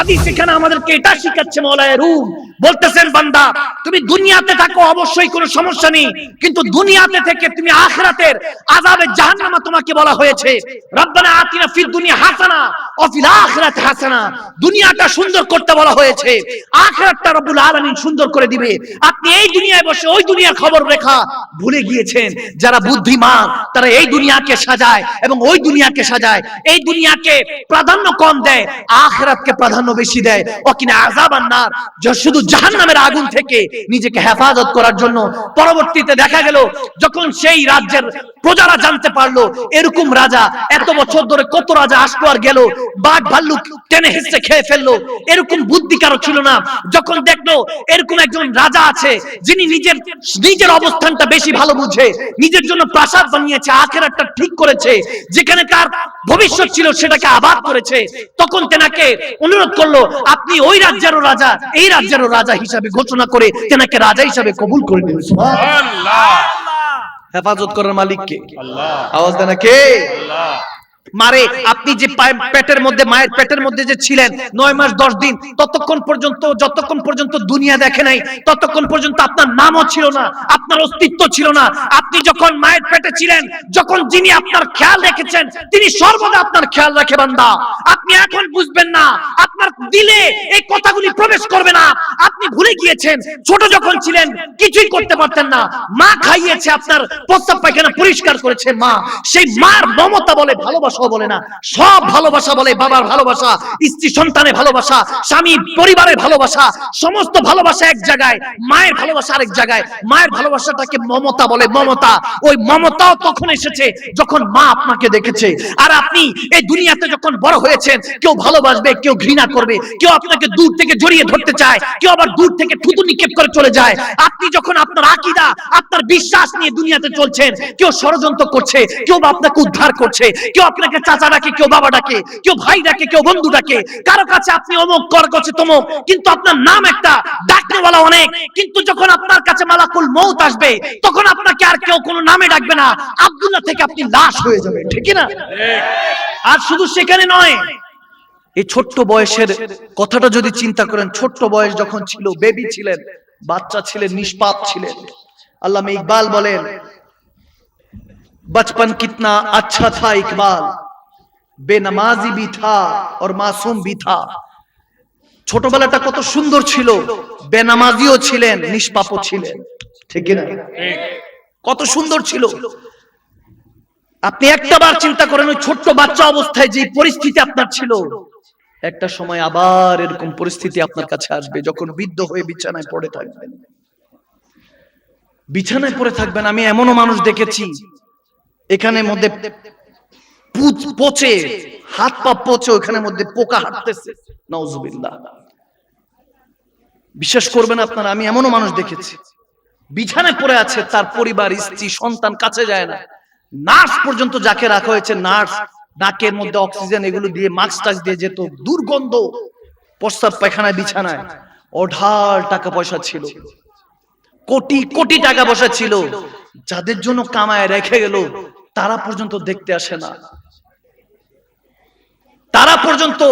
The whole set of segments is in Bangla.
হাদিস এখানে আমাদেরকে এটা শিখাচ্ছে মৌলায় রুম। বলতেছেন, বান্দা, তুমি দুনিয়াতে থাকো, অবশ্যই কোনো সমস্যা নেই, কিন্তু দুনিয়াতে থেকে তুমি আখিরাতের আযাবে জাহান্নামা তোমাকে বলা হয়েছে। রব্বানা আতিনা দুনিয়া হাসানা ও আখিরাতি হাসানা। দুনিয়াটা সুন্দর করতে বলা হয়েছে। আখিরাতটা রব্বুল আলামিন সুন্দর করে দিবে। আপনি এই দুনিয়ায় বসে ওই দুনিয়ার খবর রেখা ভুলে গিয়েছেন। যারা বুদ্ধিমান, তারা এই দুনিয়াকে সাজায় এবং ওই দুনিয়াকে সাজায়। এই দুনিয়াকে প্রাধান্য কম দেয়, আখিরাতকে প্রাধান্য বেশি দেয়। ও কিনা আযাব আন্নার। শুধু জাহান্নামের আগুন থেকে নিজেকে হেফাজত করার জন্য পরবর্তীতে দেখা গেল, যখন সেই রাজ্যের প্রজারা জানতে পারল, এরকম রাজা এত বছর ধরে কত রাজা আসলো আর গেল, বাঘ ভাল্লুক টেনে হেসে খেয়ে ফেলল। এরকম বুদ্ধি কারও ছিল না। যখন দেখল, এরকম একজন রাজা আছে, যিনি নিজের নিজের অবস্থানটা বেশি ভালো বুঝে, নিজের জন্য প্রাসাদ বানিয়েছে আখের একটা ঠিক করেছে, যেখানে তার ভবিষ্যৎ ছিল সেটাকে আবাদ করেছে, তখন তেনাকে অনুরোধ করল আপনি ওই রাজ্যেরও রাজা এই রাজ্যেরও রাজা হিসাবে ঘোষণা করে তেনাকে রাজা হিসাবে কবুল করে নিল হেফাজত করার মালিক কে আওয়াজ দেনা কে? মারে, আপনি যে পেটের মধ্যে, মায়ের পেটের মধ্যে যে ছিলেন, নয় মাস, দশ দিন, ততক্ষণ পর্যন্ত, যতক্ষণ পর্যন্ত দুনিয়া দেখে নাই, ততক্ষণ পর্যন্ত আপনার নামও ছিল না, আপনার অস্তিত্ব ছিল না। আপনি যখন মায়ের পেটে ছিলেন, যখন যিনি আপনার খেয়াল রেখেছেন, তিনি সর্বদা আপনার খেয়াল রাখে, বান্দা। আপনি এখন বুঝবেন না, আপনার দিলে এই কথাগুলি প্রবেশ করবে না। আপনি ভুলে গিয়েছেন, ছোট যখন ছিলেন, কিছুই করতে পারতেন না। মা খাইয়েছে আপনার প্রস্তাব পায়খানা পরিষ্কার করেছে মা। সেই মার মমতা বলে ভালোবাসা বলে না। সব ভালোবাসা বলে বাবার ভালোবাসা স্ত্রী সন্তানের ভালোবাসা স্বামী পরিবারের ভালোবাসা সমস্ত ভালোবাসা এক জায়গায় মায়ের ভালোবাসা আরেক জায়গায়। মায়ের ভালোবাসাটাকে মমতা বলে মমতা। ওই মমতাও তখন এসেছে যখন মা আপনাকে দেখেছে। আর আপনি এই দুনিয়াতে যখন বড় হয়েছেন কেউ ভালোবাসবে কেউ ঘৃণা করবে কেউ আপনাকে দূর থেকে জড়িয়ে ধরতে চায় কেউ আবার দূর থেকে থুতু নিক্ষেপ করে চলে যায়। আপনি যখন আপনার আকিদা আপনার বিশ্বাস নিয়ে দুনিয়াতে চলছেন কেউ ষড়যন্ত্র করছে কেউ বা আপনাকে উদ্ধার করছে কেউ আপনাকে চাচা ডাকে, কেউ বাবা ডাকে, কেউ ভাই ডাকে, কেউ বন্ধু ডাকে। কারও কাছে আপনি অমুক, কর কাছে তমুক। কিন্তু আপনার নাম একটা, ডাকনেওয়ালা অনেক। কিন্তু যখন আপনার কাছে মালাকুল মৌত আসবে, তখন আপনাকে আর কেউ কোনো নামে ডাকবে না। আব্দুল্লাহ থেকে আপনি লাশ হয়ে যাবে ঠিক না আর শুধু সেখানে নয়, এই ছোট্ট বয়সের কথাটা যদি চিন্তা করেন, ছোট্ট বয়স যখন ছিল বেবি ছিলেন, বাচ্চা ছিলেন, নিষ্পাপ ছিলেন। আল্লাহ ইকবাল বলেন बचपन कितना अच्छा था इकबाल बेनमाजी भी था और मासूम भी था ছোটবেলাটা কত সুন্দর ছিল বেনামাজিও ছিলেন নিষ্পাপও ছিলেন ঠিক না কত সুন্দর ছিল আপনি একটা বার চিন্তা করেন ওই ছোট্ট বাচ্চা অবস্থায় যে পরিস্থিতি আপনার ছিল একটা সময় আবার এরকম পরিস্থিতি আপনার কাছে আসবে যখন বৃদ্ধ হয়ে বিছানায় পড়ে থাকবেন বিছানায় পড়ে থাকবেন আমি এমনও মানুষ দেখেছি এখানে মধ্যে পচে হাত পা পচে ওখানের মধ্যে পোকা হাঁটতেছে। নওজুবিল্লাহ বিশ্বাস করবেন আপনারা আমি এমনও মানুষ দেখেছি। বিছানায় পড়ে আছে তার পরিবার স্ত্রী সন্তান কাছে যায় না। নার্স পর্যন্ত যাকে রাখা হয়েছে নার্স নাকের মধ্যে অক্সিজেন এগুলো দিয়ে মাস্ক টাস্ক দিয়ে যেত। দুর্গন্ধ। প্রস্তাব পায়খানায় বিছানায়। অঢাল টাকা পয়সা ছিল। কোটি কোটি টাকা পয়সা ছিল। যাদের জন্য কামায় রেখে গেল। তারা পর্যন্ত দেখতে আসে না। তারা পর্যন্ত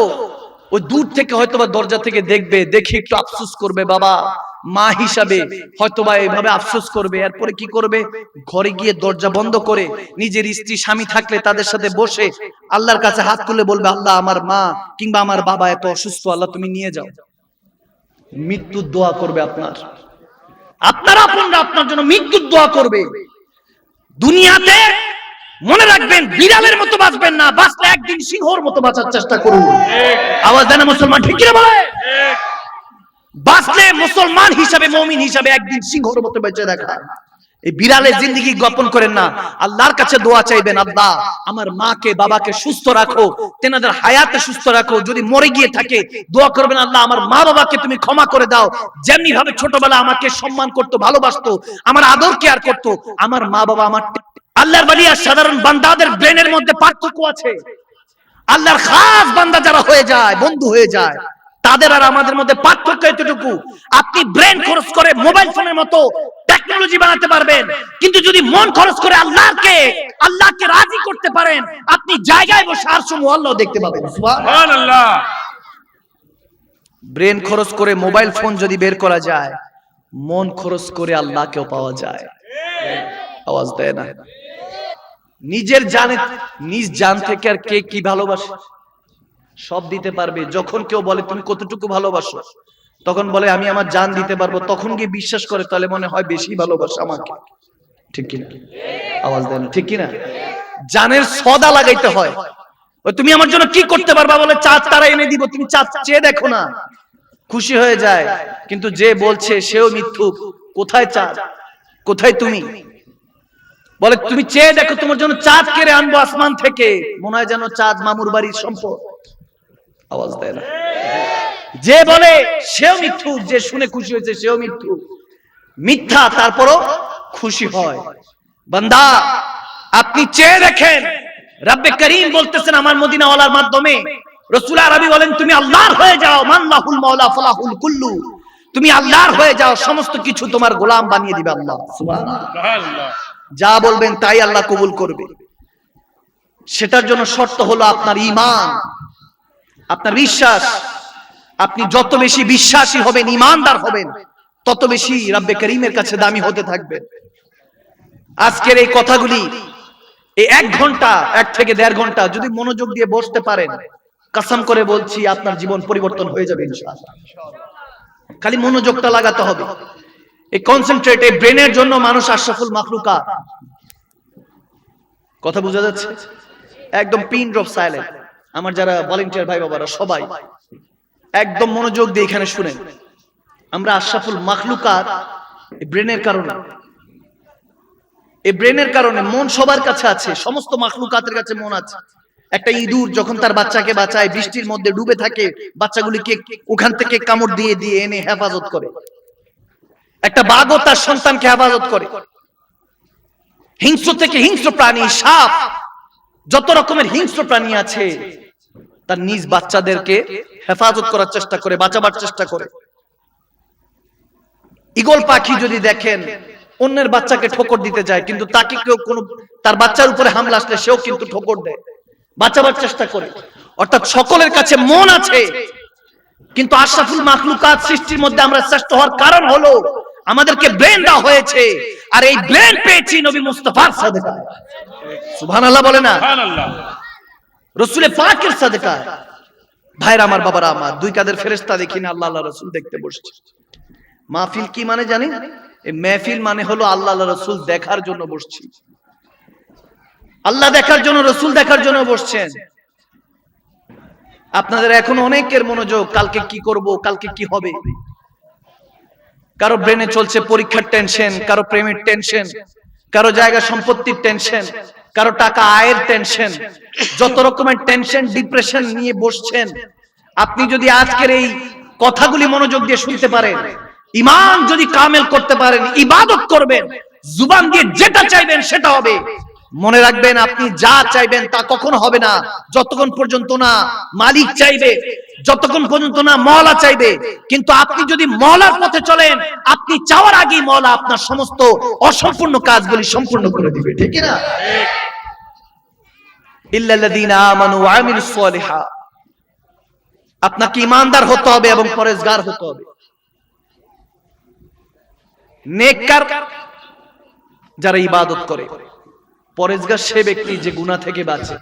ওই দূর থেকে হয়তোবা দরজা থেকে দেখবে, দেখে একটু আফসোস করবে, বাবা, মা হিসাবে হয়তোবা এইভাবে আফসোস করবে। এরপরে কি করবে? ঘরে গিয়ে দরজা বন্ধ করে নিজের স্ত্রী, স্বামী থাকলে তাদের সাথে বসে আল্লাহর কাছে হাত তুলে বলবে, আল্লাহ, আমার মা কিংবা আমার বাবা এত অসুস্থ, আল্লাহ, তুমি নিয়ে যাও। মৃত্যুর দোয়া করবে আপনার। আপনার আপনরা আপনার জন্য মৃত্যুর দোয়া করবে। দুনিয়াতে মনে রাখবেন, বিড়ালের মতো বাঁচবেন না। বাঁচলে একদিন সিংহর মতো বাঁচার চেষ্টা করুন। আওয়াজ দেন মুসলমান, ঠিক কিনা বলে বাঁচলে মুসলমান হিসাবে, মমিন হিসাবে একদিন সিংহর মতো বেঁচে রাখা এই বিড়ালের জিন্দগি গোপন করেন না। আল্লাহর কাছে দোয়া চাইবেন, আল্লাহ, আমার মাকে, বাবাকে সুস্থ রাখো, তেনাদের হায়াতে সুস্থ রাখো। যদি মরে গিয়ে থাকে, দোয়া করবেন, আল্লাহ, আমার মা বাবাকে তুমি ক্ষমা করে দাও। যেমনি ভাবে ছোটবেলা আমাকে সম্মান করতো, ভালোবাসতো, আমার আদর কেয়ার করতো, আমার মা বাবা আমার আল্লাহর বাড়ি আর সাধারণ বান্দাদের ব্রেনের মধ্যে পার্থক্য আছে। আল্লাহর খাস বান্দা যারা হয়ে যায়, বন্ধু হয়ে যায়, তাদের আর আমাদের মধ্যে পার্থক্য এতটুকু। আপনি ব্রেন খরচ করে মোবাইল ফোনের মতো টেকনোলজি বানাতে পারবেন, কিন্তু যদি মন খরচ করে আল্লাহকে আল্লাহকে রাজি করতে পারেন, আপনি জায়গায় বসে আর সমূহ আল্লাহ দেখতে পাবেন। সুবহান- সুবহানাল্লাহ। ব্রেন খরচ করে মোবাইল ফোন যদি বের করা যায়, মন খরচ করে আল্লাহকেও পাওয়া যায়। আওয়াজ দেয় না। নিজের জানে, নিজ জান থেকে আর কে কি ভালোবাসে? সব দিতে পারবে। যখন কেউ বলে, তুমি কতটুকু ভালোবাসো? তখন বলে, আমি আমার জান দিতে পারব। তখন গিয়ে বিশ্বাস করে, তাহলে মনে হয় বেশি ভালোবাসা আমাকে। ঠিক কিনা? আওয়াজ দেন, ঠিক কিনা? জানের সদা লাগাইতে হয়। তুমি আমার জন্য কি করতে পারবা? বলে, চাঁদ তারা এনে দিব। তুমি চাঁদ চেয়ে দেখো না। খুশি হয়ে যায়। কিন্তু যে বলছে, সেও মিথ্যুক। কোথায় চাঁদ? কোথায় তুমি? বলে তুমি চেয়ে দেখো তোমার জন্য চাঁদ কেড়ে আনব আসমান থেকে। মনে হয় যেন চাঁদ মামুর বাড়ির সম্পদ। আওয়াজ দেয় না। যে বলে সেও মিথ্যুক যে শুনে খুশি হয়েছে সেও মিথ্যুক। মিথ্যা তারপরও খুশি হয়। বান্দা আপনি চেয়ে দেখেন রাব্বে করিম বলতেছেন আমার মদিনাওয়ালার মাধ্যমে। রসুল আরবি বলেন তুমি আল্লাহর হয়ে যাও মাল্লাহুল মাওলা ফালাহুল কুল্লু। তুমি আল্লাহর হয়ে যাও সমস্ত কিছু তোমার গোলাম বানিয়ে দিবে আল্লাহ। সুবহানাল্লাহ। যা বলবেন তাই আল্লাহ কবুল করবে। সেটার জন্য শর্ত হলো আপনার ঈমান, আপনার বিশ্বাস। আপনি যত বেশি বিশ্বাসী হবেন ইমানদার হবেন, তত বেশি রাব্বে করিমের কাছে দামি হতে থাকবেন। আজকের এই কথাগুলি এই এক ঘণ্টা, এক থেকে দেড় ঘণ্টা যদি মনোযোগ দিয়ে বসতে পারেন, কাসাম করে বলছি আপনার জীবন পরিবর্তন হয়ে যাবে খালি মনোযোগটা লাগাতে হবে। এই কনসেন্ট্রেট এই ব্রেনের জন্য মানুষ আশরাফুল মাখলুকা কথা বোঝা যাচ্ছে? একদম পিন ড্রপ সাইলেন্ট আমার যারা ভলেন্টিয়ার ভাই বাবারা, সবাই, একদম মনোযোগ দিয়ে এখানে শুনেন। আমরা আশরাফুল মাখলুকাত ব্রেনের কারণে। এই ব্রেনের কারণে মন সবার কাছে আছে, সমস্ত মাখলুকাতের কাছে মন আছে। একটা ইঁদুর যখন তার বাচ্চাকে বাঁচায়, বৃষ্টির মধ্যে ডুবে থাকে, বাচ্চাগুলিকে ওখান থেকে কামড় দিয়ে দিয়ে এনে হেফাজত করে। একটা বাঘও তার সন্তানকে হেফাজত করে। হিংস্র থেকে হিংস্র প্রাণী, সাপ, যত রকমের হিংস্র প্রাণী আছে, তার নিজ বাচ্চাদেরকে হেফাজত করার চেষ্টা করে, বাঁচাবার চেষ্টা করে। ইগল পাখি যদি দেখেন, অন্যের বাচ্চাকে ঠোকর দিতে যায়, কিন্তু তাকে কেউ কোনো, তার বাচ্চার উপরে হামলা আসলে সেও কিন্তু ঠোকর দেয়। বাঁচাবার চেষ্টা করে। অর্থাৎ সকলের কাছে মন আছে, কিন্তু আশরাফুল মাখলুকাত সৃষ্টির মধ্যে আমরা শ্রেষ্ঠ হওয়ার কারণ হলো আমাদেরকে ব্রেন দেওয়া হয়েছে। আর এই ব্রেন পেয়েছি নবী মুস্তাফার সাদেকায়। সুবহানাল্লাহ বলে না? রসুলে পাকের সাদেকায়। ভাইরা আমার বাবারা আমার দুই কাদের ফেরেস্তা দেখি না আল্লাহ আল্লাহ রসুল দেখতে বসছে। মাহফিল কি মানে জানি? এই মেহফিল মানে হলো আল্লাহ আল্লাহ রসুল দেখার জন্য বসছি। আল্লাহ দেখার জন্য রসুল দেখার জন্য বসছেন। আপনাদের এখন অনেকের মনোযোগ কালকে কি করব কালকে কি হবে? কারও ব্রেনে চলছে পরীক্ষার টেনশন কারও প্রেমের টেনশন কারও জায়গা সম্পত্তির টেনশন কারও টাকা আয়ের টেনশন যত রকমের টেনশন ডিপ্রেশন নিয়ে বসছেন, আপনি যদি আজকের এই কথাগুলি মনোযোগ দিয়ে শুনতে পারেন, ইমান যদি কামেল করতে পারেন, ইবাদত করবেন, জুবান দিয়ে যেটা চাইবেন সেটা হবে। মনে রাখবেন, আপনি যা চাইবেন তা কখনো হবে না। যতক্ষণ পর্যন্ত না মালিক চাইবে, যতক্ষণ পর্যন্ত না মওলা চাইবে, কিন্তু আপনি যদি মওলার পথে চলেন, আপনি চাওয়ার আগেই মওলা আপনার সমস্ত অসম্পূর্ণ কাজগুলি সম্পূর্ণ করে দিবে, ঠিক না আপনাকে ইমানদার হতে হবে এবং পরেজগার হতে হবে। যারা ইবাদত করে। পরেজগার সে ব্যক্তি যে গুনাহ থেকে বাঁচে।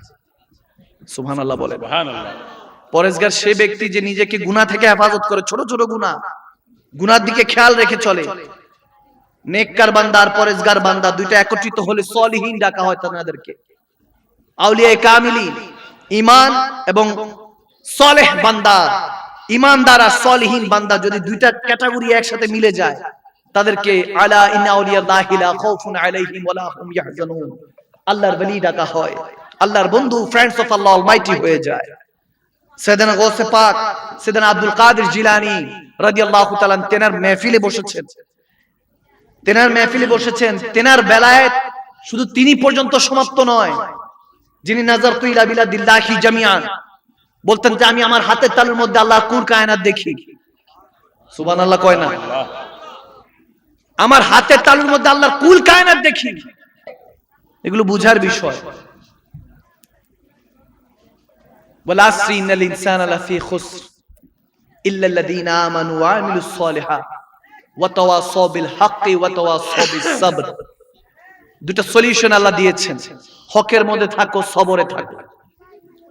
সুবহানাল্লাহ বলে পরেজগার সে ব্যক্তি যে নিজেকে গুনাহ থেকে হেফাজত করে ছোট ছোট গুনাহ গুনার দিকে খেয়াল রেখে চলে। নেককার বান্দা আর পরেজগার বান্দা দুইটা একত্রিত হলে সলিহীন ডাকা হয় তাদেরকে। আউলিয়া কামিলি ইমান এবং সলেহ বান্দা। ইমানদার আর সলিহীন বান্দা যদি দুইটা ক্যাটাগরি একসাথে মিলে যায় তাদেরকে আলা ইন্না আউলিয়াল্লাহি লা খাউফুন আলাইহিম ওয়া লা হুম ইয়াহজানুন। আল্লাহর বলি ডাকা হয়। আল্লাহর বন্ধু ফ্রেন্ডস অফ আল্লাহ অলমাইটি হয়ে যায়। সেদিন গৌসে পাক সেদিন আব্দুল কাদের জিলানি রাদিয়াল্লাহু তাআলা তেনার মেহফিলে বসেছেন। তেনার মেহফিলে বসেছেন। তেনার বেলায়েত শুধু তিনি পর্যন্ত সমাপ্ত নয়, যিনি নাজার তুইলা বিলা দিল্লাহি জামিয়ান বলতেন যে, আমি আমার হাতের তালুর মধ্যে আল্লাহ কুর কায়নাত দেখি। সুবহানাল্লাহ কয় না? আমার হাতের তালুর মধ্যে আল্লাহর কুল কায়নাত দেখি। এগুলো বুঝার বিষয়। দিয়েছেন। হকের মধ্যে থাকো, সবরে থাকো।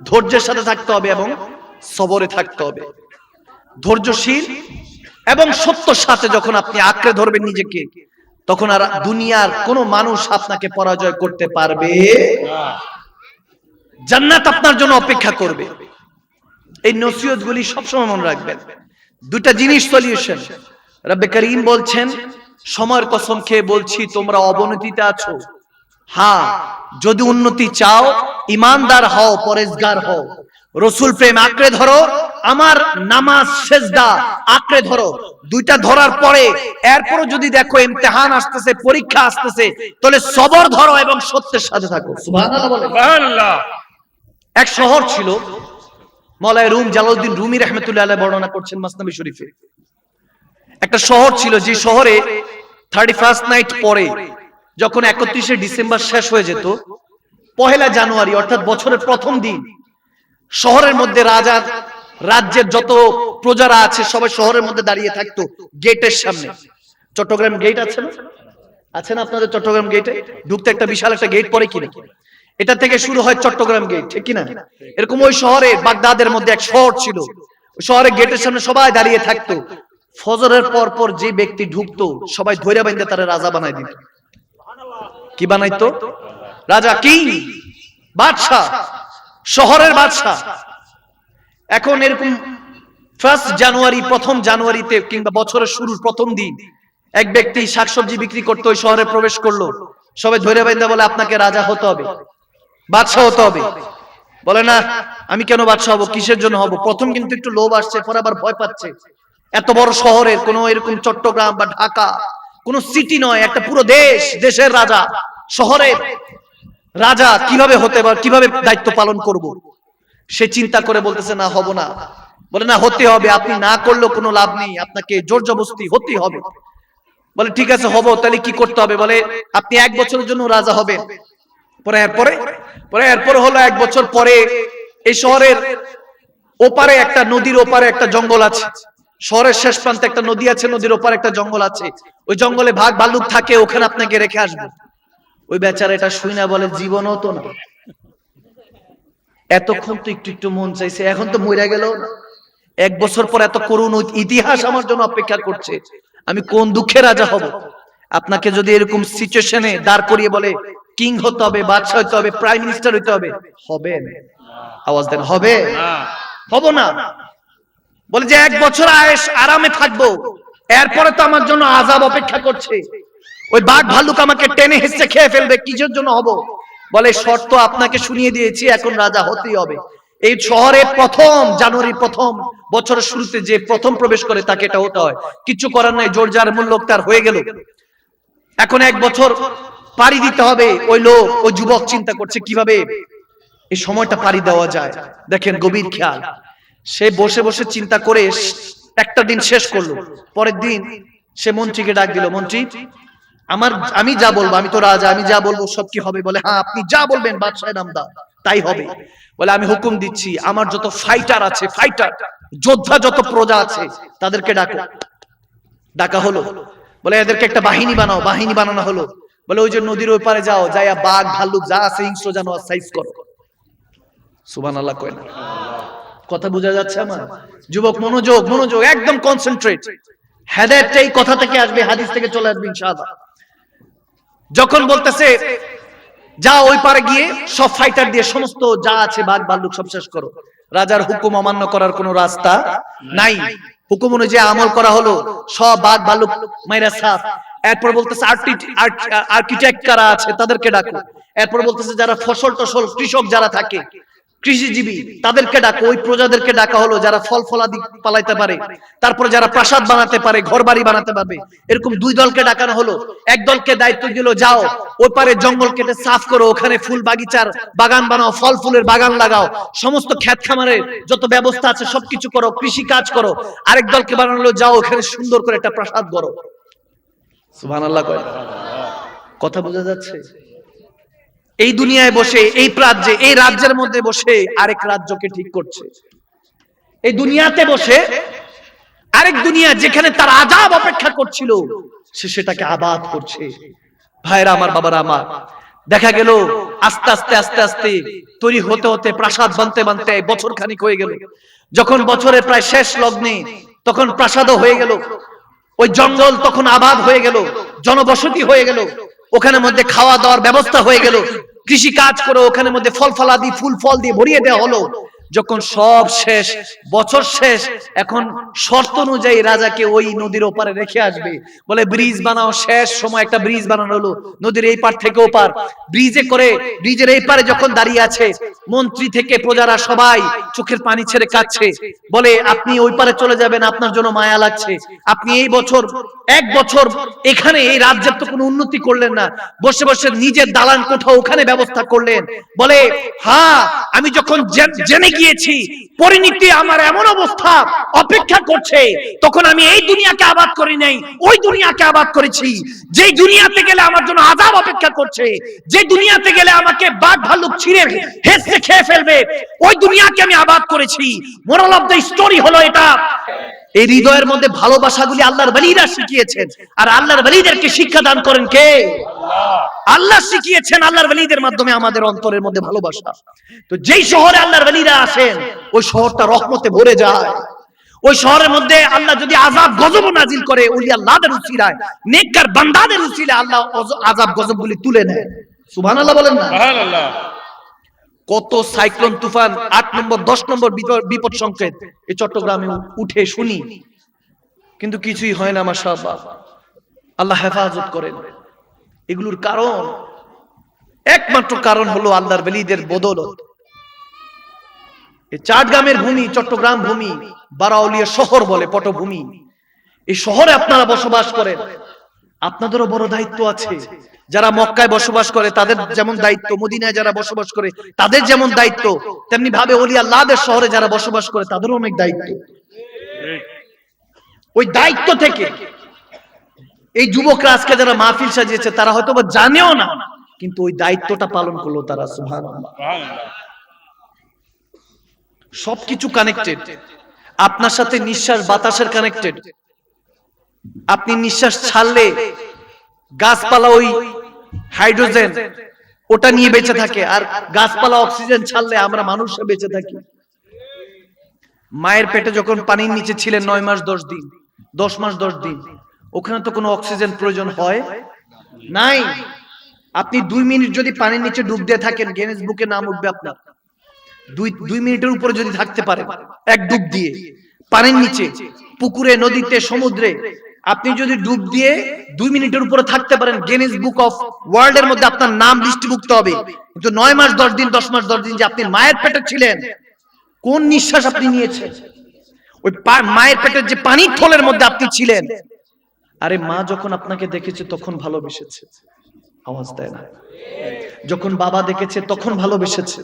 ধৈর্যের সাথে থাকতে হবে এবং সবরে থাকতে হবে। ধৈর্যশীল এবং সত্য সাথে যখন আপনি আঁকড়ে ধরবেন নিজেকে তখন আর দুনিয়ার কোনো মানুষ আপনাকে পরাজয় করতে পারবে? জান্নাত আপনার জন্য অপেক্ষা করবে। এই নসিহত গুলি সবসময় মনে রাখবেন। দুটা জিনিস সলিউশন রব্বে করিম বলছেন, সময়ের কসম খেয়ে বলছি, তোমরা অবনতিতে আছো। হ্যাঁ যদি উন্নতি চাও, ইমানদার হও, পরেজগার হও। রসুল প্রেম আঁকড়ে ধরো আমার নামাজ সেজদা আঁকড়ে ধরো। দুইটা ধরার পরে এরপর যদি দেখো ইমতেহান আসতেছে পরীক্ষা আসতেছে তাহলে সবর ধরো এবং সত্যের সাথে থাকো। এক শহর ছিল মলায় রুম জালাউদ্দিন রুমি রহমতুল্লাহ বর্ণনা করছেন মাসনাবি শরীফে। একটা শহর ছিল যে শহরে থার্টি ফার্স্ট নাইট পরে যখন একত্রিশে ডিসেম্বর শেষ হয়ে যেত পহেলা জানুয়ারি অর্থাৎ বছরের প্রথম দিন শহরের মধ্যে রাজার রাজ্যের যত প্রজারা আছে, সবাই শহরের মধ্যে দাঁড়িয়ে থাকতো গেটের সামনে। চট্টগ্রাম গেট আছে না? আছে না আপনাদের চট্টগ্রাম গেটে? ঢুকতে একটা বিশাল একটা গেট পরে কিনা? এটা থেকে শুরু হয় চট্টগ্রাম গেট, ঠিক কিনা? এরকম ওই শহরে, বাগদাদের মধ্যে এক শহর ছিল। শহরে গেটের সামনে সবাই দাঁড়িয়ে থাকতো। ফজরের পর পর যে ব্যক্তি ঢুকতো, সবাই ধৈর্য বাইন্দে তারা রাজা বানাই দিত। কি বানাইতো? রাজা কি, বাদশাহ। শহরের বাদশাহ। এখন এরকম ফার্স্ট জানুয়ারি প্রথম জানুয়ারিতে কিংবা বছরের শুরুর প্রথম দিন, এক ব্যক্তি শাকসবজি বিক্রি করতে ওই শহরে প্রবেশ করল। সবাই ধরে বাইন্দা বলে, আপনাকে রাজা হতে হবে, বাদশাহ হতে হবে। বলে, না, আমি কেন বাদশাহ হব? কিসের জন্য হব? প্রথম কিন্তু একটু লোভ আসছে, পরে আবার ভয় পাচ্ছে। এত বড় শহরের কোন এরকম চট্টগ্রাম বা ঢাকা, কোন সিটি নয়, একটা পুরো দেশ, দেশের রাজা, শহরের। রাজা কীভাবে হতে পারে কীভাবে দায়িত্ব পালন করব। সে চিন্তা করে বলতেছে, না, হব না। বলে, না, হতে হবে। আপনি না করলেও কোনো লাভ নেই। আপনাকে জোর জবস্তি হতেই হবে। বলে, ঠিক আছে, হব। তাহলে কি করতে হবে? বলে, আপনি এক বছরের জন্য রাজা হবেন। পরে এরপরে, পরে এরপর হলো এক বছর পরে এই শহরের ওপারে একটা নদীর ওপারে একটা জঙ্গল আছে। শহরের শেষ প্রান্তে একটা নদী আছে, নদীর ওপারে একটা জঙ্গল আছে। ওই জঙ্গলে ভাগ ভাল্লুক থাকে, ওখানে আপনাকে রেখে আসব। ওই বেচারা এটা শুই না বলে জীবনও তো না। এতক্ষণ তো একটু একটু মন চাইছে, এখন তো মরে গেল। এক বছর পর এত করুণ ইতিহাস আমার জন্য অপেক্ষা করছে। আমি কোন দুঃখে রাজা হব? আপনাকে যদি এরকম সিচুয়েশনে দাঁড় করিয়ে বলে, কিং হতে হবে, বাদশাহ হতে হবে প্রাইম মিনিস্টার হতে হবে হবে আওয়াজ দেন, হবে? হব না। বলে যে এক বছর আয়েস আরামে থাকব, এরপরে তো আমার জন্য আজাব অপেক্ষা করছে। ওই বাঘ ভাল্লুক আমাকে টেনে হেসে খেয়ে ফেলবে, কিসের জন্য হব? বলে, শর্ত আপনাকে শুনিয়ে দিয়েছি, এখন রাজা হতেই হবে। এই শহরে প্রথম, জানুয়ারি প্রথম বছরের শুরুতে যে প্রথম প্রবেশ করে তাকে এটা হতে হয়। কিছু করার নাই, জোর যার মূল্য তার হয়ে গেল। এখন এক বছর পাড়ি দিতে হবে, ওই লোক, ওই যুবক চিন্তা করছে কীভাবে এই সময়টা পাড়ি দেওয়া যায়। দেখেন গভীর খেয়াল। সে বসে বসে চিন্তা করে, একটা দিন শেষ করল। পরের দিন সে মন্ত্রীকে ডাক দিল, মন্ত্রী আমার আমি যা বলব, আমি তো রাজা, আমি যা বলব সব কি হবে? বলে হ্যাঁ আপনি যা বলবেন, বাদশাহ নামদা তাই হবে। বলে, আমি হুকুম দিচ্ছি, আমার যত ফাইটার আছে ফাইটার যোদ্ধা যত প্রজা আছে, তাদেরকে ডাকো। ডাকা হলো। বলে, এদেরকে একটা বাহিনী বানাও, বাহিনী বানানো হলো। বলে, ওই যে নদীর ওই পারে যাও, যাইয়া বাঘ, ভাল্লুক, যা আছে হিংস্র জানোয়ার সাইজ করো। সুবান আল্লাহ কয় না। কথা বোঝা যাচ্ছে আমার? যুবক, মনোযোগ মনোযোগ, একদম কনসেন্ট্রেট এই কথা থেকে আসবে, হাদিস থেকে চলে আসবে, ইনশাআল্লাহ। যখন বলতেছে, যা ওই পারে গিয়ে সব ফাইটার দিয়ে সমস্ত যা আছে বাঘ ভাল্লুক সব শেষ করো। রাজার হুকুম অমান্য করার কোনো রাস্তা নাই। হুকুম অনুযায়ী আমল করা হলো, সব বাঘ ভাল্লুক মাইরা সাফ। এরপর বলতেছে আর্কিটেক্ট কারা আছে তাদেরকে ডাকো। এরপর বলতেছে, যারা ফসল টসল কৃষক যারা থাকে কৃষিজীবী, তাদেরকে ডাকো, ওই প্রজাদেরকে ডাকা হলো যারা ফল ফলাদি পালাইতে পারে। তারপর যারা প্রাসাদ বানাতে পারে ঘর বাড়ি বানাতে পারবে। এরকম দুই দলকে ডাকানো হলো। এক দলকে দায়িত্ব দিল, যাও, ওই পারে জঙ্গল কেটে সাফ করো, ওখানে ফুল বাগিচার, বাগান বানাও, ফল ফুলের বাগান লাগাও, সমস্ত খ্যাত খামারের যত ব্যবস্থা আছে সবকিছু করো, কৃষি কাজ করো। আরেক দলকে বানানো যাও, ওখানে সুন্দর করে একটা প্রাসাদ করো সুবহানাল্লাহ কথা বোঝা যাচ্ছে? এই দুনিয়ায় বসে, এই রাজ্যে এই রাজ্যের মধ্যে বসে আরেক রাজ্যকে ঠিক করছে। এই দুনিয়াতে বসে আরেক দুনিয়া যেখানে তার আজাব অপেক্ষা করছিল, সে সেটাকে আবাদ করছে। ভাইরা আমার, বাবারা আমার, দেখা গেল আস্তে আস্তে আস্তে আস্তে তৈরি হতে হতে প্রাসাদ বানতে বানতে বছর খানিক হয়ে গেল। যখন বছরের প্রায় শেষ লগ্নে তখন প্রাসাদও হয়ে গেল। ওই জঙ্গল তখন আবাদ হয়ে গেল, জনবসতি হয়ে গেল। ওখানে মধ্যে খাওয়া দাওয়ার ব্যবস্থা হয়ে গেল। কৃষি কাজ করে ওখানে মধ্যে ফল ফলাদি, ফুল ফল দিয়ে ভরিয়ে দেওয়া হলো। যখন সব শেষ, বছর শেষ, এখন শর্ত অনুযায়ী রাজাকে ওই নদীর ওপারে রেখে আসবে। বলে, ব্রিজ বানাও, শেষ সময় একটা ব্রিজ বানানো হলো। নদীর এই পার থেকে ওপার ব্রিজে করে, ব্রিজের এই পারে যখন দাঁড়িয়ে আছে, মন্ত্রী থেকে প্রজারা সবাই চোখের পানি ছেড়ে কাচ্ছে বলে, আপনি ওই পারে চলে যাবেন, আপনার জন্য মায়া লাগছে। আপনি এই বছর, এক বছর এখানে এই রাজ্যের তো কোনো উন্নতি করলেন না। বসে বসে নিজের দালান কোঠা ওখানে ব্যবস্থা করলেন। বলে হ্যাঁ আমি যখন জেনে গিয়েছি, পরিণতি আমার এমন অবস্থা, অপেক্ষা করছে, তখন আমি এই দুনিয়াকে আবাদ করি নাই, ওই দুনিয়াকে আবাদ করেছি। যে দুনিয়াতে গেলে আমার জন্য আজাব অপেক্ষা করছে, যে দুনিয়াতে গেলে আমাকে বাঘ ভালুক ছিঁড়ে হেসে খেয়ে ফেলবে, ওই দুনিয়াকে আমি আবাদ করেছি। মোরাল অফ দ্য স্টোরি হলো এটা এই হৃদয়ের মধ্যে ভালোবাসাগুলি আল্লাহর বলিরা শিখিয়েছেন। আর আল্লাহর বলিদেরকে শিক্ষা দান করেন কে? আল্লাহ শিখিয়েছেন আল্লাহর বলিদের মাধ্যমে আমাদের অন্তরের মধ্যে ভালোবাসা। তো যেই শহরে আল্লাহর বলিরা আসেন, ওই শহরটা রহমতে ভরে যায়। ওই শহরের মধ্যে আল্লাহ যদি আজাব গজব নাজিল করে ওলি আল্লাহদের উসিলায়, নেককার বান্দাদের উসিলায় আল্লাহ আজাব গজবগুলি তুলে নেয় সুবহানাল্লাহ বলেন না? সুবহানাল্লাহ। কত সাইক্লোন তুফান, আট নম্বর, দশ নম্বর বিপদ- সংকেত, এই চট্টগ্রামে উঠে শুনি। কিন্তু কিছুই হয় না আমার সব আল্লাহ হেফাজত করেন। এগুলোর কারণ, একমাত্র কারণ হলো আল্লাহর বেলিদের বদলত। চাটগ্রামের ভূমি, চট্টগ্রাম ভূমি, বারাউলিয়া শহর বলে পটভূমি। এই শহরে আপনারা বসবাস করেন। আপনাদেরও বড় দায়িত্ব আছে। যারা মক্কায় বসবাস করে, তাদের যেমন দায়িত্ব, মদিনায় যারা বসবাস করে, তাদের যেমন দায়িত্ব তেমনি ভাবে ওলি আল্লাহদের শহরে যারা বসবাস করে, তাদেরও অনেক দায়িত্ব। ওই দায়িত্ব থেকে এই যুবকরা আজকে যারা মাহফিল সাজিয়েছে, তারা হয়তো বা জানেও না, কিন্তু ওই দায়িত্বটা পালন করল তারা, সুবহানাল্লাহ। সবকিছু কানেক্টেড আপনার সাথে নিঃশ্বাস বাতাসের কানেক্টেড আপনি নিঃশ্বাস ছাড়লে গাছপালা ওই হাইড্রোজেন, ওটা নিয়ে বেঁচে থাকে। আর গাছপালা অক্সিজেন ছাড়লে আমরা মানুষ বেঁচে থাকি। মায়ের পেটে যখন পানির নিচে ছিলেন নয় মাস, দশ দিন, দশ মাস, দশ দিন, ওখানে তো কোনো অক্সিজেন প্রয়োজন হয়? নাই। আপনি দুই মিনিট যদি পানির নিচে ডুব দিয়ে থাকেন গেনেস বুকে নাম উঠবে আপনার। দুই দুই মিনিটের উপরে যদি থাকতে পারে এক ডুব দিয়ে, পানির নিচে, পুকুরে, নদীতে, সমুদ্রে আপনি যদি ডুব দিয়ে দুই মিনিটের উপরে থাকতে পারেন গিনেস বুক অফ ওয়ার্ল্ড এর মধ্যে আপনার নাম লিস্টিভুক্ত হবে। কিন্তু নয় মাস দশ দিন দশ মাস দশ দিন যে আপনি মায়ের পেটে ছিলেন কোন নিঃশ্বাস আপনি নিয়েছেন? ওই মায়ের পেটের যে পানির থলের মধ্যে আপনি ছিলেন আরে মা যখন আপনাকে দেখেছে তখন ভালোবেসেছে। আওয়াজ দেয় না। যখন বাবা দেখেছে, তখন ভালোবেসেছে।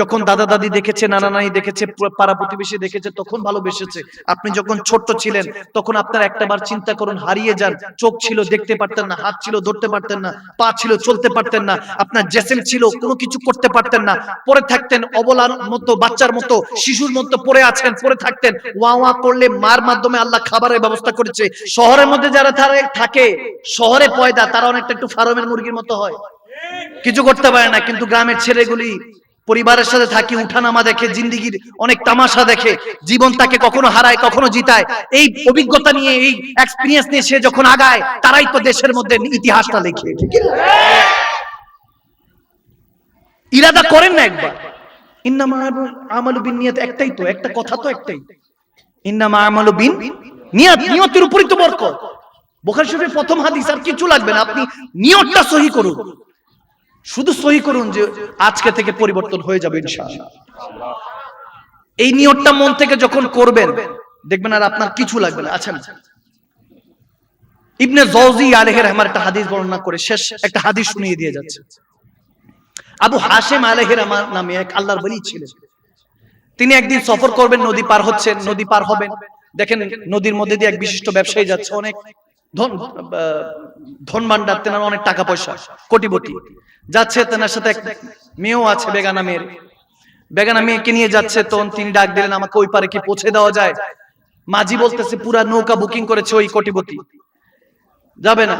যখন দাদা দাদি দেখেছে, নানা নানি দেখেছে পাড়া প্রতিবেশী দেখেছে, তখন ভালোবেসেছে। আপনি যখন ছোট্ট ছিলেন, তখন আপনার একটা বার চিন্তা করুন, হারিয়ে যান। চোখ ছিল, দেখতে পারতেন না, হাত ছিল, ধরতে পারতেন না, পা ছিল, চলতে পারতেন না, আপনার জেসেম ছিল, কোনো কিছু করতে পারতেন না। পরে থাকতেন, অবলার মতো, বাচ্চার মতো, শিশুর মতো পরে আছেন পরে থাকতেন। ওয়া ওয়া করলে মার মাধ্যমে আল্লাহ খাবারের ব্যবস্থা করেছে। শহরের মধ্যে যারা থাকে, শহরে পয়দা, তারা অনেকটা একটু ফার্মের মুরগির মতো হয়। কিছু করতে পারে না, কিন্তু গ্রামের ছেলেগুলি পরিবারের সাথে থাকি, উঠানামা দেখে, জিন্দিগির অনেক তামাশা দেখে, জীবন তাকে কখনো হারায়, কখনো জিতায়। এই অভিজ্ঞতা নিয়ে, এই এক্সপিরিয়েন্স নিয়ে সে যখন আগায়, তারাই তো দেশের মধ্যে ইতিহাসটা লেখে ইরাদা করেন না একবার। ইন্নামা আমালু বিন নিয়ত একটাই তো, একটা কথা তো একটাই। ইন্নামা আমালু বিন নিয়ত, নিয়তের উপরই তো বরকত। বুখারী শরীফের প্রথম হাদিস, আর কিছু লাগবে না, আপনি নিয়তটা সহি করুন। শুধু সহি করুন যে আজকে থেকে পরিবর্তন হয়ে যাবে এই নিয়তটা মন থেকে যখন করবেন, দেখবেন আর আপনার কিছু লাগবে না। আচ্ছা ইবনে রহমান একটা হাদিস বর্ণনা করে, শেষ একটা হাদিস শুনিয়ে দিয়ে যাচ্ছে। আবু হাশেম আলাইহির রহমান নামে এক আল্লাহর বলি তিনি একদিন সফর করবেন, নদী পার হচ্ছেন, নদী পার হবেন। দেখেন, নদীর মধ্যে দিয়ে এক বিশিষ্ট ব্যবসায়ী যাচ্ছে, অনেক ধন ভান্ডার তেনার অনেক টাকা পয়সা, কোটিপতি। যাচ্ছে তেনার সাথে এক মেয়েও আছে বেগানা মেয়ের বেগানা মেয়েকে নিয়ে যাচ্ছে, তখন তিনি ডাক দিলেন, আমাকে ওই পারে কি পৌঁছে দেওয়া যায়? মাঝি বলতেছে, পুরা নৌকা বুকিং করেছে ওই কোটিপতি। যাবে না।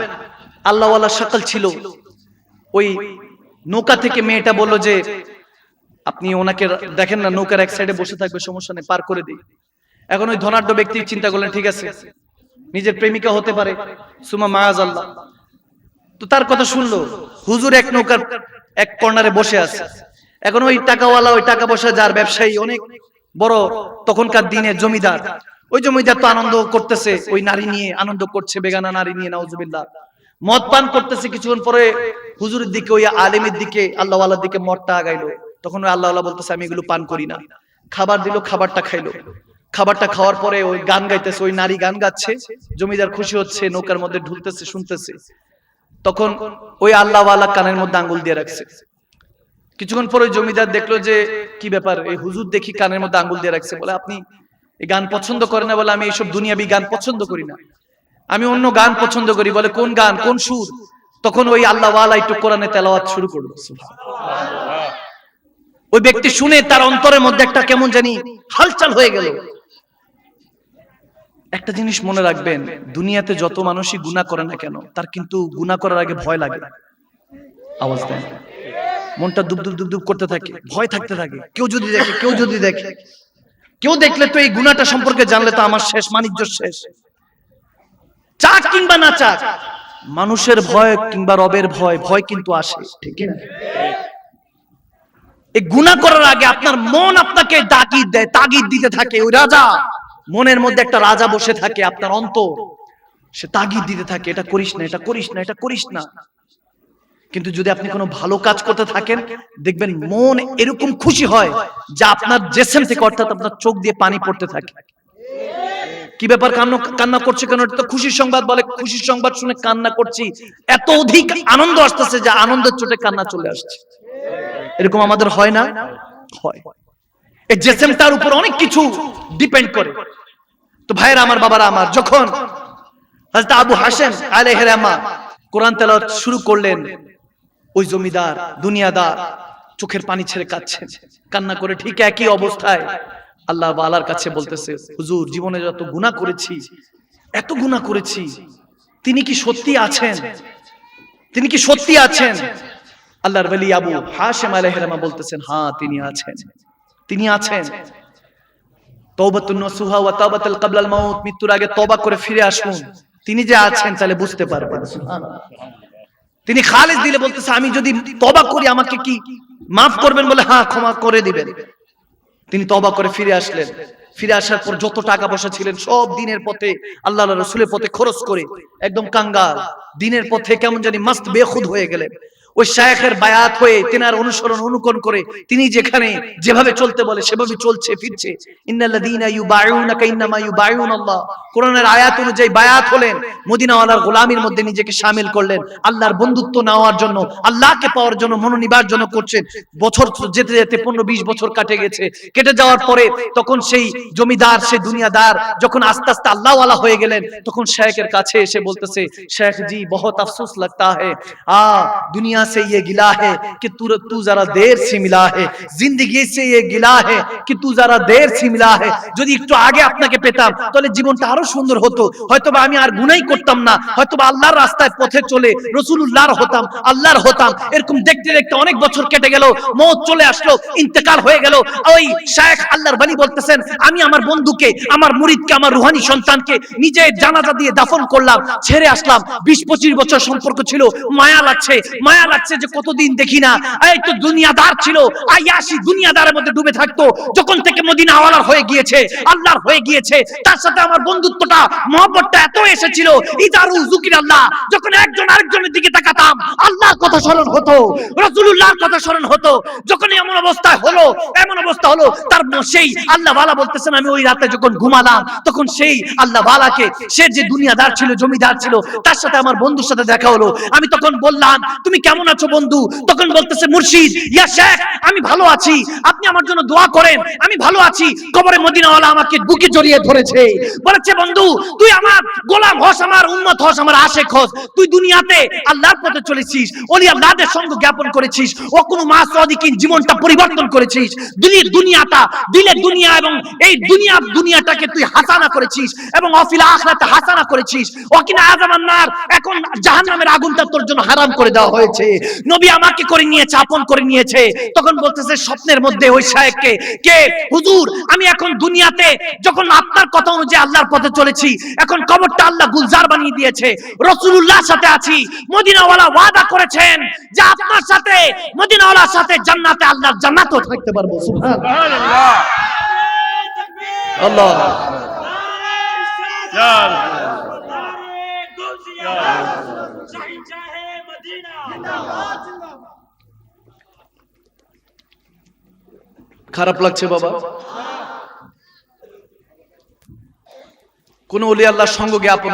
আল্লাহওয়ালা সকাল ছিল। ওই নৌকা থেকে মেয়েটা বলল যে, আপনি ওনাকে দেখেন না, নৌকার এক সাইডে বসে থাকবে, সমস্যা নেই, পার করে দিই। এখন ওই ধনাঢ্য ব্যক্তি চিন্তা করলেন, ঠিক আছে। নিজের প্রেমিকা হতে পারে। সুমা মায়াজ আল্লাহ তো তার কথা শুনলো। হুজুর এক নৌকার এক কর্নারে বসে আছে। এখন ওই টাকাওয়ালা, ওই টাকা পয়সা যার ব্যবসায়ী, অনেক বড় তখনকার দিনে জমিদার। ওই জমিদার তো আনন্দ করতেছে, ওই নারী নিয়ে আনন্দ করছে, বেগানা নারী নিয়ে, নাউজুবিল্লাহ। মদ পান করতেছে কিছুক্ষণ পরে হুজুরের দিকে, ওই আলেমের দিকে, আল্লাহওয়ালার দিকে মদটা আগাইলো। তখন ওই আল্লাহ বলতেছে, আমি এগুলো পান করি না। খাবার দিল, খাবারটা খাইলো। খাবারটা খাওয়ার পরে ওই গান গাইতেছে, ওই নারী গান গাচ্ছে, জমিদার খুশি হচ্ছে, নৌকার মধ্যে ঢুলতেছে, শুনতেছে। তখন ওই আল্লাহওয়ালা কানের মধ্যে আঙ্গুল দিয়ে রাখছে। কিছুক্ষণ পরে জমিদার দেখল যে, কি ব্যাপার? এই হুজুর দেখি কানের মধ্যে আঙ্গুল দিয়ে রাখছে। বলে, আপনি এই গান পছন্দ করেন না বলে আমি এইসব দুনিয়াবি গান পছন্দ করি না। আমি অন্য গান পছন্দ করি। বলে, কোন গান? কোন সুর? তখন ওই আল্লাহওয়ালা একটু কোরআনে তেলাওয়াত শুরু করল। ওই ব্যক্তি শুনে তার অন্তরের মধ্যে একটা কেমন জানি হালচাল হয়ে গেল। একটা জিনিস মনে রাখবেন, দুনিয়াতে যত মানুষই গুণা করে না কেন, তার কিন্তু গুণা করার আগে ভয় লাগে। আওয়াজ দেন। মনটা দুব দুব দুব দুব করতে থাকে, ভয় থাকতে থাকে। কেউ যদি দেখে, কেউ যদি দেখে। কেউ দেখলে তো এই গুণাটা সম্পর্কে জানলে তো আমার শেষ, মানিজ্য শেষ। চাক কিংবা না চাক, মানুষের ভয় কিংবা রবের ভয় ভয় কিন্তু আসে, ঠিক না এই গুণা করার আগে আপনার মন আপনাকে তাগিদ দেয়, তাগিদ দিতে থাকে, ওই রাজা। মনের মধ্যে একটা রাজা বসে থাকে আপনার অন্তর। সে তাগিদ দিতে থাকে, এটা করিস না, এটা করিস না, এটা করিস না। কিন্তু যদি আপনি কোনো ভালো কাজ করতে থাকেন, দেখবেন মন এরকম খুশি হয় যে আপনার জেসেম থেকে, অর্থাৎ আপনার চোখ দিয়ে পানি পড়তে থাকে। কি ব্যাপার কান্না কান্না করছে কেন? এটা তো খুশির সংবাদ বলে, খুশির সংবাদ শুনে কান্না করছি। এত অধিক আনন্দ আসতেছে যে আনন্দের চোটে কান্না চলে আসছে। এরকম আমাদের হয় না? হয়। এই জেসেমটার উপর অনেক কিছু ডিপেন্ড করে। তো ভাইরা আমার বাবারা, আমার, যখন আবু হাসেম আলাইহির রহমান কোরআন তেলাওয়াত শুরু করলেন, ওই জমিদার, দুনিয়াদার চোখের পানি ছেড়ে কাঁদছেন। কান্না করে ঠিক একই অবস্থায় আল্লাহ আল্লাহর কাছে বলতেছে, হুজুর, জীবনে যত গুনাহ করেছি, এত গুনাহ করেছি, তিনি কি সত্যি আছেন? তিনি কি সত্যি আছেন? আল্লাহর ওলি আবু হাশেম আলাইহির রহমান বলতেছেন হ্যাঁ তিনি আছেন। তিনি আছেন। মৃত্যুর আগে করে ফিরে আসুন। তিনি যে আছেন, তাহলে বুঝতে পারবেন। তিনি খালেদ দিলে বলতেছে, আমি যদি তবা করি, আমাকে কি মাফ করবেন? বলে হ্যাঁ ক্ষমা করে দিবেন। তিনি তবা করে ফিরে আসলেন। ফিরে আসার পর যত টাকা পয়সা ছিলেন, সব দিনের পথে আল্লাহ রসুলের পথে খরচ করে, একদম কাঙ্গাল। দিনের পথে কেমন জানি মাস্ত বেখুদ হয়ে গেলেন। ওই শায়েখের বায়াত হয়ে তিনার অনুসরণ অনুকরণ করে তিনি যেখানে যেভাবে চলতে বলে সেভাবে চলছে, ফিরছে। ইন্নাল্লাযীনা ইউবায়ুনাকা ইন্নামা ইউবায়ুনাল্লাহ কোরআনের আয়াত অনুযায়ী বায়াত হলেন, মদিনাওয়ালার গোলামির মধ্যে নিজেকে শামিল করলেন, আল্লাহর বন্ধুত্ব নেওয়ার জন্য, আল্লাহকে পাওয়ার জন্য, মনোনিবার জন্য করছেন। বছর যেতে যেতে 15 20 বছর কাটে গেছে। কেটে যাওয়ার পরে তখন সেই জমিদার, সেই দুনিয়াদার যখন আস্তে আস্তে আল্লাহওয়ালা হয়ে গেলেন, তখন শায়েখের কাছে এসে বলতেছে শেখ জি, বহুত আফসোস লাগতা হ্যাঁ আ, দুনিয়া दुनिया से ये गिला है कि तू तू जरा देर से मिला है जिंदगी से ये गिला है कि तू जरा देर से मिला है যদি একটু আগে আপনাকে পেতাম তাহলে জীবনটা আরো সুন্দর হতো হয়তোবা আমি আর গুনাই করতাম না হয়তোবা আল্লাহর রাস্তায় পথে চলে রসুলুল্লাহর হতাম আল্লাহর হতাম এরকম দেখতে দেখতে অনেক বছর কেটে গেল মৌত চলে আসলো ইন্তেকাল হয়ে গেল ওই শেখ আল্লাহর বালি বলতেছেন আমি আমার বন্ধুকে আমার মুরিদকে আমার রুহানি সন্তানকে নিজে জানাজা দিয়ে দাফন করলাম ছেড়ে আসলাম বিশ পঁচিশ বছর সম্পর্ক ছিল মায়া লাগছে মায়া লাগছে যে কতদিন দেখি না। এই তো দুনিয়াদার ছিল। আয়াসি দুনিয়াদারের মধ্যে ডুবে থাকতো। যখন থেকে মদিনা আওয়ালার হয়ে গিয়েছে, আল্লাহর হয়ে গিয়েছে, তার সাথে আমার বন্ধুত্বটা, মহব্বতটা এত এসেছিল ইদারু জুকির আল্লাহ, যখন একজন আরেকজনের দিকে তাকাতাম, আল্লাহর কথা স্মরণ হতো, রাসূলুল্লাহর কথা স্মরণ হতো। যখন এমন অবস্থায় হলো, এমন অবস্থা হলো, তার সেই আল্লাহ ওয়ালা বলতেছেন, আমি ওই রাতে যখন ঘুমালাম, তখন সেই আল্লাহ ওয়ালাকে সে যে দুনিয়াদার ছিল, জমিদার ছিল, তার সাথে আমার বন্ধুর সাথে দেখা হলো। আমি তখন বললাম, তুমি কেমন কেমন আছো বন্ধু? তখন বলতেছে, মুর্শিদ, ইয়া শেখ, আমি ভালো আছি। আপনি আমার জন্য দোয়া করেন, আমি ভালো আছি। কবরে মদিনাওয়ালা আমাকে বুকে জড়িয়ে ধরেছে। বলেছে, বন্ধু, তুই আমার গোলাম হস, আমার উন্মত হস, আমার আশেক হস। তুই দুনিয়াতে আল্লাহর পথে চলেছিস, ওলি আল্লাহদের সঙ্গ জ্ঞাপন করেছিস, ও কোনো মাস অধিকিন জীবনটা পরিবর্তন করেছিস। দিলের দুনিয়াটা দিলের দুনিয়া এবং এই দুনিয়া, দুনিয়াটাকে তুই হাসানা করেছিস এবং অফিল আখরাতে হাসানা করেছিস। ও কিনা ওকিনা আজামান্নার এখন জাহান্নামের আগুনটা তোর জন্য হারাম করে দেওয়া হয়েছে। নবী আমাকে করে নিয়েছে আপন করে নিয়েছে। তখন বলতেছে স্বপ্নের মধ্যে ওই সাহেবকে কে? হুজুর আমি এখন দুনিয়াতে যখন আপনার কথা অনুযায়ী আল্লাহর পথে চলেছি এখন কবরটা আল্লাহ গুলজার বানিয়ে দিয়েছে। রসুলুল্লাহর সাথে আছি মদিনাওয়ালা ওয়াদা করেছেন যে আপনার সাথে মদিনাওয়ালার সাথে জান্নাতে আল্লাহর জান্নাতও থাকতে পারব। সুবহান আল্লাহ। খারাপ লাগছে বাবা। কোন ওলি আল্লাহর সঙ্গ জ্ঞাপন